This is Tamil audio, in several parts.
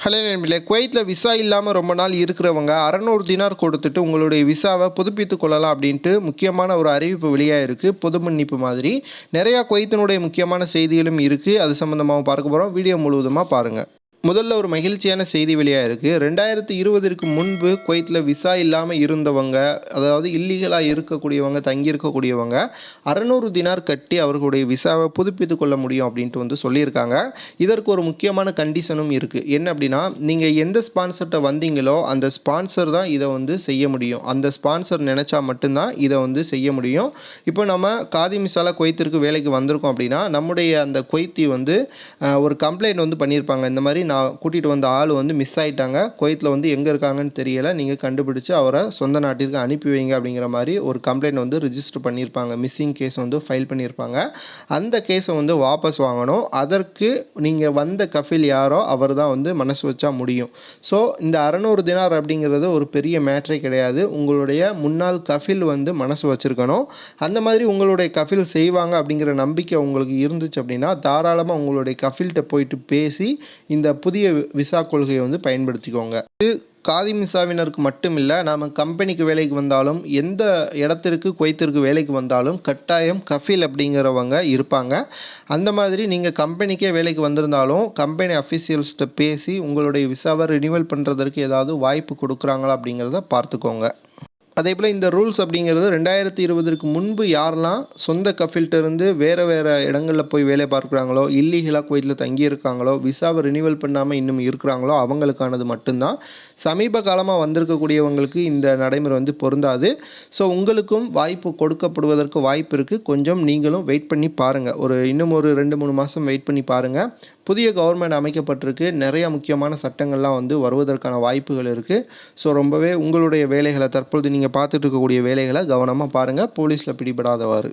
ஹலோ நண்பர்களே குவைத்தில் விசா இல்லாமல் ரொம்ப நாள் இருக்கிறவங்க அறநூறு தினார் கொடுத்துட்டு உங்களுடைய விசாவை புதுப்பித்து கொள்ளலாம் அப்படின்ட்டு முக்கியமான ஒரு அறிவிப்பு வெளியாக இருக்குது பொது மன்னிப்பு மாதிரி. நிறையா குவைத்தினுடைய முக்கியமான செய்திகளும் இருக்குது அது சம்மந்தமாகவும் பார்க்க போகிறோம் வீடியோ முழுவதுமாக பாருங்கள் முதல்ல ஒரு மகிழ்ச்சியான செய்தி வெளியாக இருக்குது ரெண்டாயிரத்தி இருபதற்கு முன்பு குவைத்தில் விசா இல்லாமல் இருந்தவங்க அதாவது இல்லீகலாக இருக்கக்கூடியவங்க தங்கியிருக்கக்கூடியவங்க அறநூறு தினார் கட்டி அவர்களுடைய விசாவை புதுப்பித்து கொள்ள முடியும் அப்படின்ட்டு வந்து சொல்லியிருக்காங்க. இதற்கு ஒரு முக்கியமான கண்டிஷனும் இருக்குது என்ன அப்படின்னா நீங்கள் எந்த ஸ்பான்சர்கிட்ட வந்தீங்களோ அந்த ஸ்பான்சர் தான் இதை வந்து செய்ய முடியும். அந்த ஸ்பான்சர் நினச்சா மட்டும்தான் இதை வந்து செய்ய முடியும். இப்போ நம்ம காதி மிசாலா குவைத்திற்கு வேலைக்கு வந்திருக்கோம் அப்படின்னா நம்முடைய அந்த குவைத்தி வந்து ஒரு கம்ப்ளைண்ட் வந்து பண்ணியிருப்பாங்க. இந்த மாதிரி நான் கூட்டிகிட்டு வந்த ஆள் வந்து மிஸ் ஆயிட்டாங்க. குவைத்தில் வந்து எங்கே இருக்காங்கன்னு தெரியலை. நீங்கள் கண்டுபிடிச்சு அவரை சொந்த நாட்டிற்கு அனுப்பி வைங்க அப்படிங்கிற மாதிரி ஒரு கம்ப்ளைண்ட் வந்து ரிஜிஸ்டர் பண்ணியிருப்பாங்க. மிஸ்ஸிங் கேஸ் வந்து ஃபைல் பண்ணியிருப்பாங்க. அந்த கேஸை வந்து வாபஸ் வாங்கணும். அதற்கு நீங்கள் வந்த கஃபில் யாரோ அவர் தான் வந்து மனசு வச்சா முடியும். ஸோ இந்த அறநூறு தினார் அப்படிங்கிறது ஒரு பெரிய மேட்ரே கிடையாது. உங்களுடைய முன்னாள் கஃபில் வந்து மனசு வச்சுருக்கணும். அந்த மாதிரி உங்களுடைய கஃபில் செய்வாங்க அப்படிங்கிற நம்பிக்கை உங்களுக்கு இருந்துச்சு அப்படின்னா தாராளமாக உங்களுடைய கஃபில்கிட்ட போயிட்டு பேசி இந்த புதிய விசா கொள்கையை வந்து பயன்படுத்திக்கோங்க. இது காதி மிசாவினருக்கு மட்டும் இல்லை நாம் கம்பெனிக்கு வேலைக்கு வந்தாலும் எந்த இடத்திற்கு குவைத்திற்கு வேலைக்கு வந்தாலும் கட்டாயம் கஃபில் அப்படிங்கிறவங்க இருப்பாங்க. அந்த மாதிரி நீங்கள் கம்பெனிக்கே வேலைக்கு வந்திருந்தாலும் கம்பெனி அஃபீஷியல்ஸ்கிட்ட பேசி உங்களுடைய விசாவை ரினிவல் பண்ணுறதற்கு ஏதாவது வாய்ப்பு கொடுக்குறாங்களா அப்படிங்கிறத பார்த்துக்கோங்க. அதே போல் இந்த ரூல்ஸ் அப்படிங்கிறது ரெண்டாயிரத்தி இருபதுக்கு முன்பு யாரெல்லாம் சொந்த கஃபில்ட்ட இருந்து வேறு வேறு இடங்களில் போய் வேலை பார்க்குறாங்களோ இல்லீகலாக குவைத்தில் தங்கி இருக்காங்களோ விசாவை ரினிவல் பண்ணாமல் இன்னும் இருக்கிறாங்களோ அவங்களுக்கானது மட்டும்தான். சமீப காலமாக வந்திருக்கக்கூடியவங்களுக்கு இந்த நடைமுறை வந்து பொருந்தாது. ஸோ உங்களுக்கும் வாய்ப்பு கொடுக்கப்படுவதற்கு வாய்ப்பு இருக்குது கொஞ்சம் நீங்களும் வெயிட் பண்ணி பாருங்கள் ஒரு இன்னும் ஒரு ரெண்டு மூணு மாதம் வெயிட் பண்ணி பாருங்கள் புதிய கவர்மெண்ட் அமைக்கப்பட்டிருக்கு. நிறைய முக்கியமான சட்டங்கள்லாம் வந்து வருவதற்கான வாய்ப்புகள் இருக்குது ஸோ ரொம்பவே உங்களுடைய வேலைகளை தற்பொழுது நீங்கள் பார்த்துட்டு இருக்கக்கூடிய வேலைகளை கவனமாக பாருங்கள் போலீஸில் பிடிபடாதவாறு.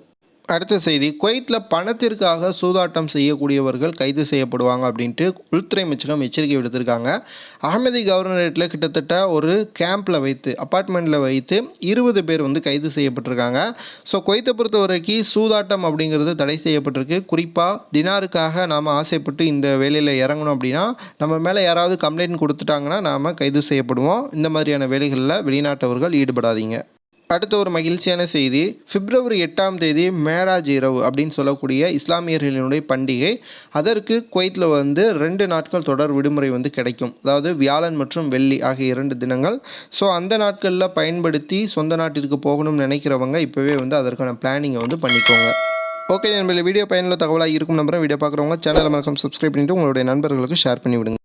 அடுத்த செய்தி குவைத்தில் பணத்திற்காக சூதாட்டம் செய்யக்கூடியவர்கள் கைது செய்யப்படுவாங்க அப்படின்ட்டு உள்துறை அமைச்சகம் எச்சரிக்கை விடுத்திருக்காங்க. அகமதி கவர்னரேட்டில் கிட்டத்தட்ட ஒரு கேம்பில் வைத்து அப்பார்ட்மெண்ட்டில் வைத்து இருபது பேர் வந்து கைது செய்யப்பட்டிருக்காங்க. ஸோ குவைத்தை பொறுத்த வரைக்கும் சூதாட்டம் அப்படிங்கிறது தடை செய்யப்பட்டிருக்கு. குறிப்பாக தினாருக்காக நாம் ஆசைப்பட்டு இந்த வேலையில் இறங்கணும் அப்படின்னா நம்ம மேலே யாராவது கம்ப்ளைண்ட் கொடுத்துட்டாங்கன்னா நாம் கைது செய்யப்படுவோம். இந்த மாதிரியான வேலைகளில் வெளிநாட்டவர்கள் ஈடுபடாதீங்க. அடுத்த ஒரு மகிழ்ச்சியான செய்தி பிப்ரவரி எட்டாம் தேதி மேராஜ் இரவு அப்படின்னு சொல்லக்கூடிய இஸ்லாமியர்களினுடைய பண்டிகை. அதற்கு குவைத்தில் வந்து ரெண்டு நாட்கள் தொடர் விடுமுறை வந்து கிடைக்கும். அதாவது வியாழன் மற்றும் வெள்ளி ஆகிய இரண்டு தினங்கள். ஸோ அந்த நாட்களில் பயன்படுத்தி சொந்த நாட்டிற்கு போகணும்னு நினைக்கிறவங்க இப்போவே வந்து அதற்கான பிளானிங்கை வந்து பண்ணிக்கோங்க. ஓகே நண்பர்களே வீடியோ பயனுள்ள தகவலாக இருக்கும் நம்புறேன் வீடியோ பார்க்குறவங்க சேனலை மறக்காம சப்ஸ்கிரைப் பண்ணிவிட்டு உங்களுடைய நண்பர்களுக்கு ஷேர் பண்ணிவிடுங்க.